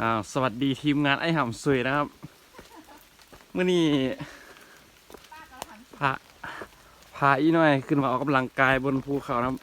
อ้าวสวัสดีทีมงานไอ้ห่ำซุยนะครับเมื่อนี้พาพาอีน่อยขึ้นมาออกกำลังกายบนภูเขานะครับ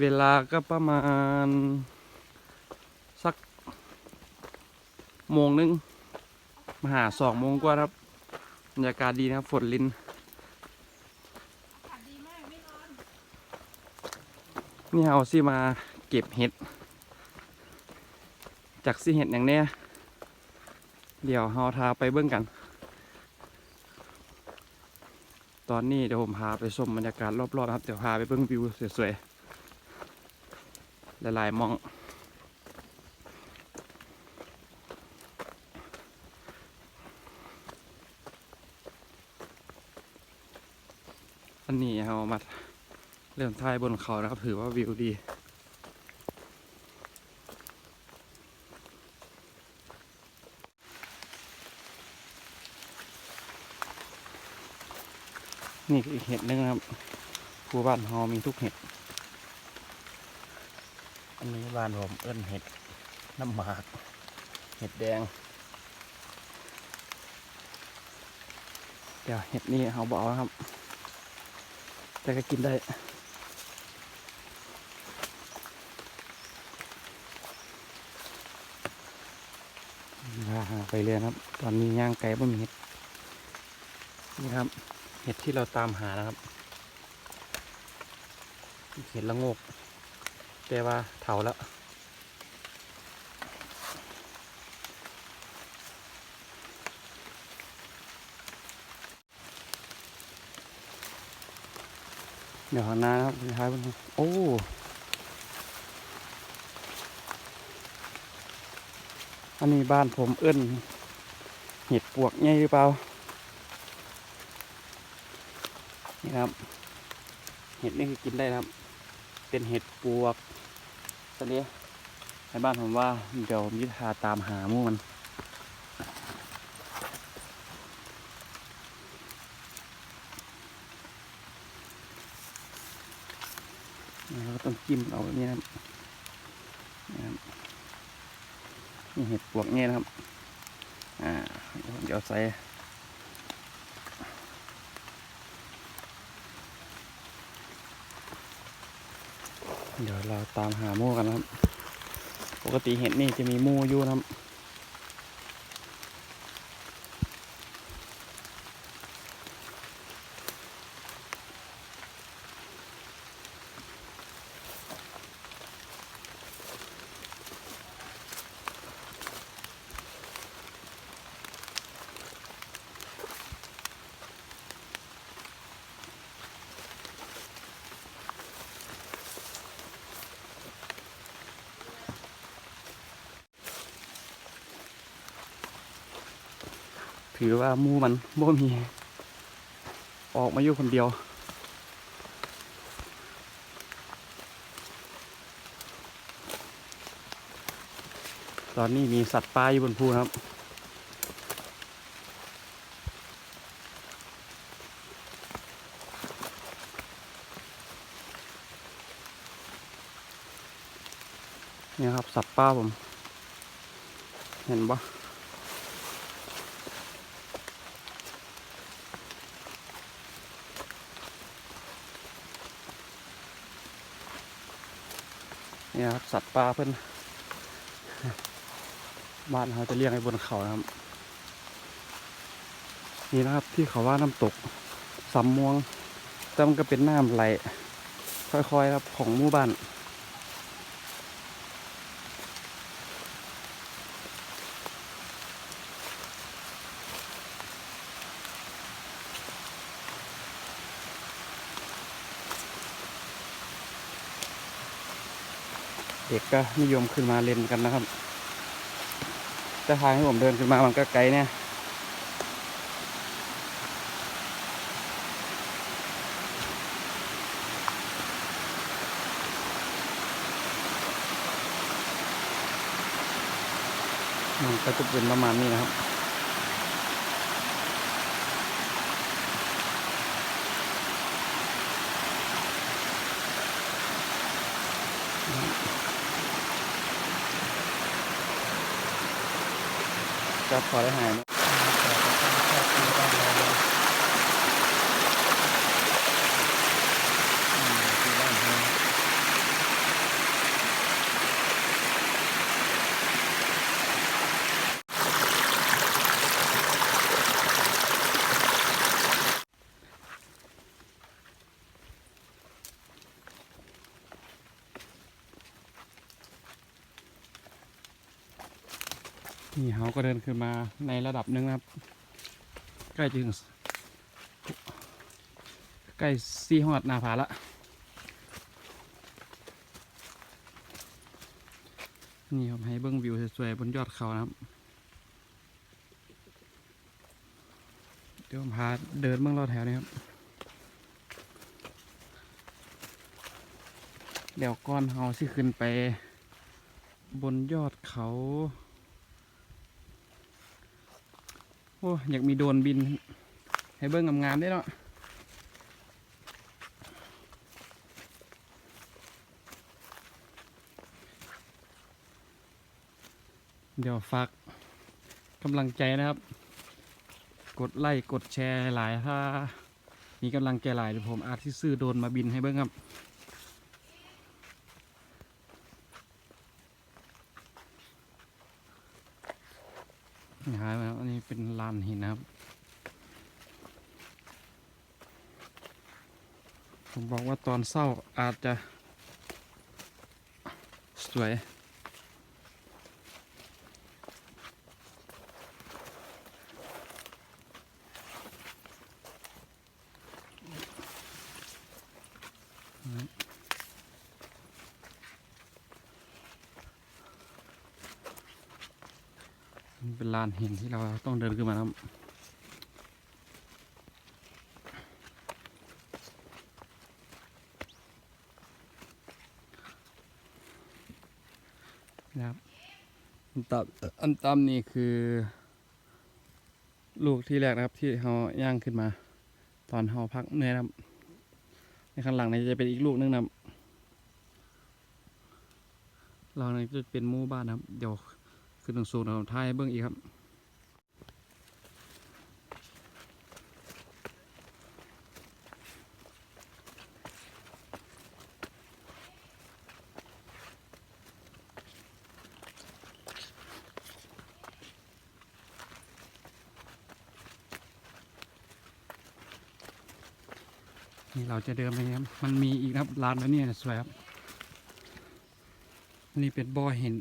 เวลาก็ประมาณ สักโมงนึงมาหาสองโมงกว่าครับบรรยากาศดีนะครับฝนลินนี่เอาสิมาเก็บเห็ด จากสิเห็ดอย่างนี้เดี๋ยวเราทาไปเบื้องกัน ตอนนี้เดี๋ยวผมพาไปชมบรรยากาศรอบๆนะครับ เดี๋ยวพาไปเบื้องวิวสวยๆ หลายๆมอง อันนี้เรามาเริ่มถ่ายบนเขานะครับ ถือว่าวิวดี นี่อีกเห็ดหนึงนะครับภูบ้านเฮามีทุกเห็ด อันนี้บ้านผมเอิ้นเห็ดน้ำหมาก เห็ดแดง เดี๋ยวเห็ดนี่เขาบอกครับ แต่ก็กินได้ไปเรียนครับ ตอนนี้ย่างไก่บ่มีเห็ดนี่ครับ เห็ดที่เราตามหานะครับ เห็ดละโงกแต่ว่าเถาแล้วเดี๋ยวหาหน้าครับสุดท้ายมันโอ้อันนี้บ้านผมเอิ้นเห็ดปวกใหญ่หรือเปล่า นี่ครับ เห็ดนี่คือกินได้นะครับ เป็นเห็ดปวกตอนนี้ในบ้านผมว่าเดี๋ยวมิทาตามหามู่มันเราก็ต้องจิ้มเอาแบบนี้นะครับนี่เห็ดปวกเนี่ยนะครับ อ่า เดี๋ยวใส่ เดี๋ยวเราตามหาโม่กันนะครับ ปกติเห็ดนี่จะมีโม่อยู่นะครับ ถือว่ามูมันบ่มี ออกมาอยู่คนเดียว ตอนนี้มีสัตว์ป่าอยู่บนภูครับเนี่ยครับสัตว์ป่าผม เห็นปะ เนี่ยครับสัตว์ปลาเพื่อนบ้านเขาจะเลี้ยงไอ้บนเขานะครับ นี่นะครับที่เขาว่าน้ำตกสำม่วงแต่มันก็เป็นน้ำไหลค่อยๆครับของหมู่บ้าน ด็กก็นิยมขึ้นมาเล่นกันนะครับแต่ทางที่ผมเดินขึ้นมามันก็ไกลเนี่ยมันก็จะเป็นประมาณนี้นะครับน จะพอได้หายไหมอืมคือบ้านเขา นี่เขาก็เดินขึ้นมาในระดับหนึ่งนะครับ ใกล้จะถึงใกล้ซีฮอดนาผาละนี่ผมให้เบิ้งวิวสวยๆบนยอดเขานะครับ เดี๋ยวผมพาเดินเบื้องรอดแถวนี้ครับเดี๋ยวก้อนเฮาสิขึ้นไป บนยอดเขา โอ้อยากมีโดนบิน ให้เบิ้งงามๆได้เนาะเดี๋ยวฝากกำลังใจนะครับ กดไลค์กดแชร์หลายถ้ามีกำลังใจหลายเดี๋ยวผมอาจที่ซื้อโดนมาบินให้เบิ้งครับ นี่ครับอันนี้เป็นลาน หินนะครับ ผมบอกว่าตอนเศร้าอาจจะสวย มันเป็นลานหินที่เราต้องเดินขึ้นมาครับนะครับอันตับอันตำนี่คือ ลูกที่แรกนะครับที่เราย่างขึ้นมา ตอนเราพักเหนื่อยนะครับ ในข้างหลังนี่จะเป็นอีกลูกนึงนะครับเราเนี่ยจะเป็นหมู่บ้านนะครับ เดี๋ยว ขึ้นตรงสูงเราท้ายเบื้องอีกครับนี่เราจะเดินไปครับ มันมีอีกครับร้านแล้วเนี่ยสวยครับ นี่เป็นบ่อเห็น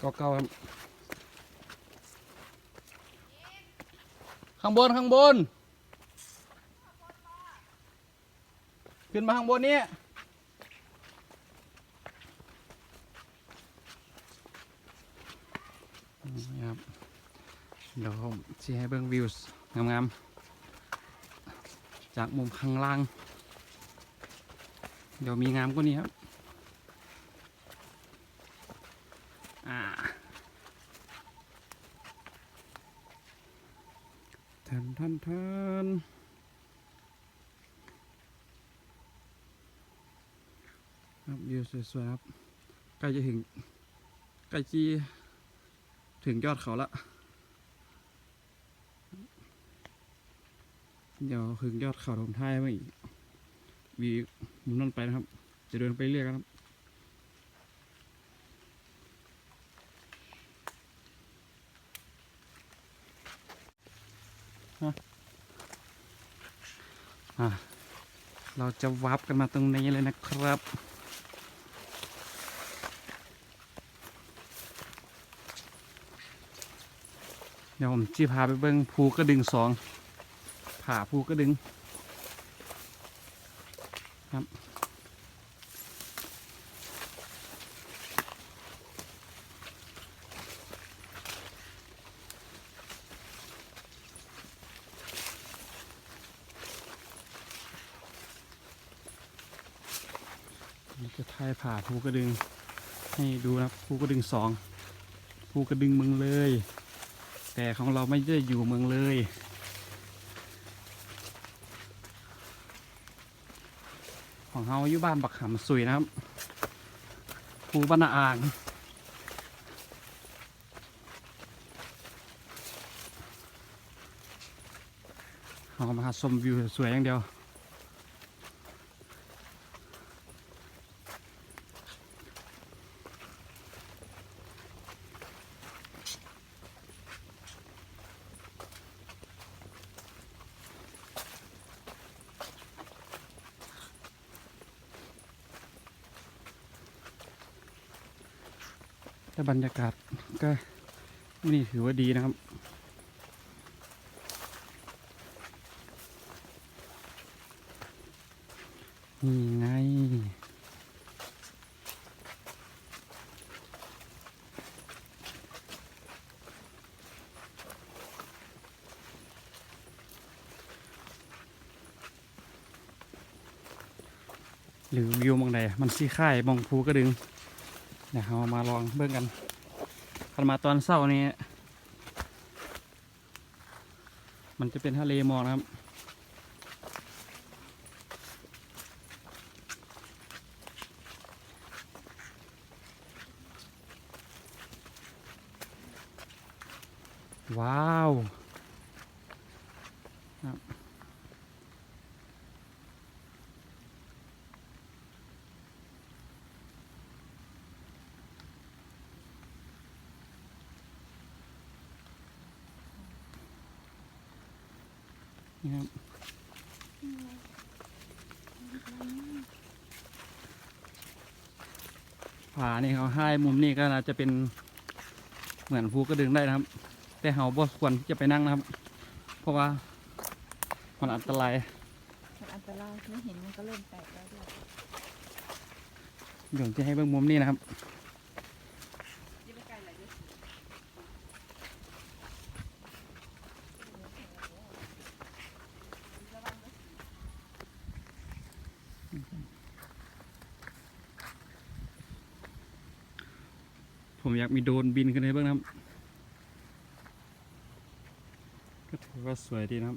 เก่าๆครับ ข้างบนข้างบน ขึ้นมาข้างบนนี้นี่ครับเดี๋ยวผมชี้ให้เบิ่งวิวงามๆ จากมุมข้างล่าง เดี๋ยวมีงามกว่านี้ครับ อ่า ทันทันทันครับวิวสวยๆครับใกล้จะถึงใกล้จีถึงยอดเขาละ เดี๋ยวถึงยอดเขาลงท้ายไว้อีกวีมุมนั่นไปนะครับ จะเดินไปเรื่อยๆครับ เราจะวับกันมาตรงนี้เลยนะครับ เดี๋ยวผมจีพาไปเบิ้งภูกระดึงสองผ่าภูกระดึงครับ จะทายผ่าภูกระดึง ให้ดูนะภูกระดึงสองภูกระดึงเมืองเลย แต่ของเราไม่ได้อยู่เมืองเลยของเฮาอยู่บ้านบักขำสุยนะครับภูบ้านอ่าง เอามาชมวิวสวยอย่างเดียว แต่บรรยากาศก็นี่ถือว่าดีนะครับ นี่ไงหรือวิวมองใดมันสีค่ายมองภูกระดึง เดี๋ยวเรามาลองเบิ่งกันคันมาตอนเช้านี้ มันจะเป็นทะเลหมอกนะครับว้าวครับ ผานี่เขาให้มุมนี่ก็น่าจะเป็นเหมือนภูกระดึงได้นะครับ แต่เขาบ่ควรที่จะไปนั่งนะครับ เพราะว่ามันอันตรายมันอันตรายไม่เห็นมันก็เริ่มแตกแล้วด้วยเดี๋ยวจะให้เบิ่งมุมนี้นะครับ ผมอยากมีโดนบินขึ้นให้เบ้างนะครับก็ถือว่าสวยดีนะครับ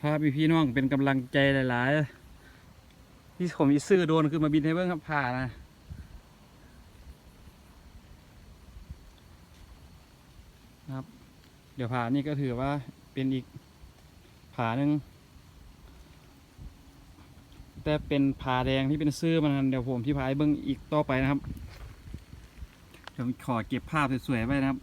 พาพี่พี่น้องเป็นกำลังใจหลาย ๆ ที่ผมมีซื้อโดนคือมาบินให้เบิ่งครับผ่านะ ครับ เดี๋ยวผานี่ก็ถือว่าเป็นอีกผาหนึ่งแต่เป็นผาแดงที่เป็นซื้อมันะเดี๋ยวผมที่พายเบิ้งอีกต่อไปนะครับเดี๋ยวขอเก็บภาพสวยๆไว้นะครับ